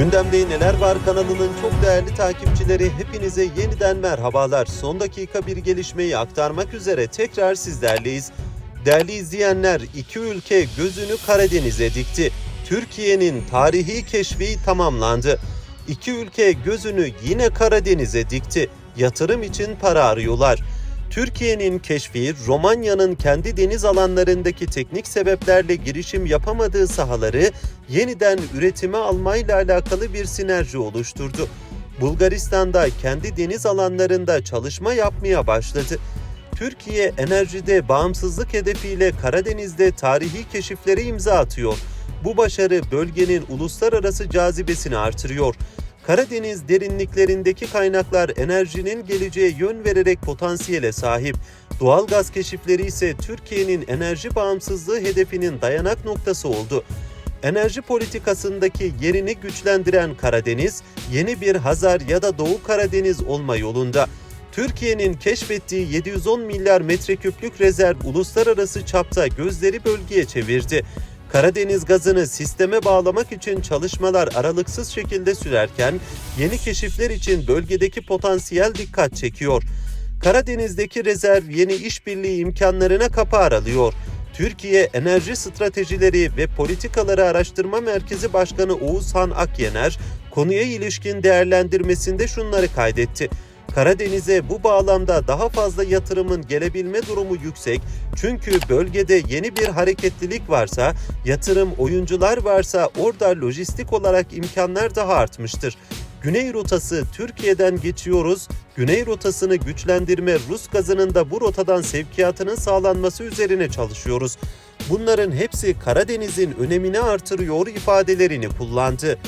Gündemde Neler Var kanalının çok değerli takipçileri hepinize yeniden merhabalar. Son dakika bir gelişmeyi aktarmak üzere tekrar sizlerleyiz. Değerli izleyenler iki ülke gözünü Karadeniz'e dikti. Türkiye'nin tarihi keşfi tamamlandı. İki ülke gözünü yine Karadeniz'e dikti. Yatırım için para arıyorlar. Türkiye'nin keşfi Romanya'nın kendi deniz alanlarındaki teknik sebeplerle girişim yapamadığı sahaları yeniden üretime almayla alakalı bir sinerji oluşturdu. Bulgaristan'da kendi deniz alanlarında çalışma yapmaya başladı. Türkiye enerjide bağımsızlık hedefiyle Karadeniz'de tarihi keşiflere imza atıyor. Bu başarı bölgenin uluslararası cazibesini artırıyor. Karadeniz derinliklerindeki kaynaklar enerjinin geleceğe yön vererek potansiyele sahip. Doğal gaz keşifleri ise Türkiye'nin enerji bağımsızlığı hedefinin dayanak noktası oldu. Enerji politikasındaki yerini güçlendiren Karadeniz, yeni bir Hazar ya da Doğu Karadeniz olma yolunda. Türkiye'nin keşfettiği 710 milyar metreküplük rezerv uluslararası çapta gözleri bölgeye çevirdi. Karadeniz gazını sisteme bağlamak için çalışmalar aralıksız şekilde sürerken yeni keşifler için bölgedeki potansiyel dikkat çekiyor. Karadeniz'deki rezerv yeni işbirliği imkanlarına kapı aralıyor. Türkiye Enerji Stratejileri ve Politikaları Araştırma Merkezi Başkanı Oğuzhan Akyener konuya ilişkin değerlendirmesinde şunları kaydetti. Karadeniz'e bu bağlamda daha fazla yatırımın gelebilme durumu yüksek. Çünkü bölgede yeni bir hareketlilik varsa, yatırım oyuncular varsa orada lojistik olarak imkanlar daha artmıştır. Güney rotası Türkiye'den geçiyoruz. Güney rotasını güçlendirme Rus gazının da bu rotadan sevkiyatının sağlanması üzerine çalışıyoruz. Bunların hepsi Karadeniz'in önemini artırıyor ifadelerini kullandı.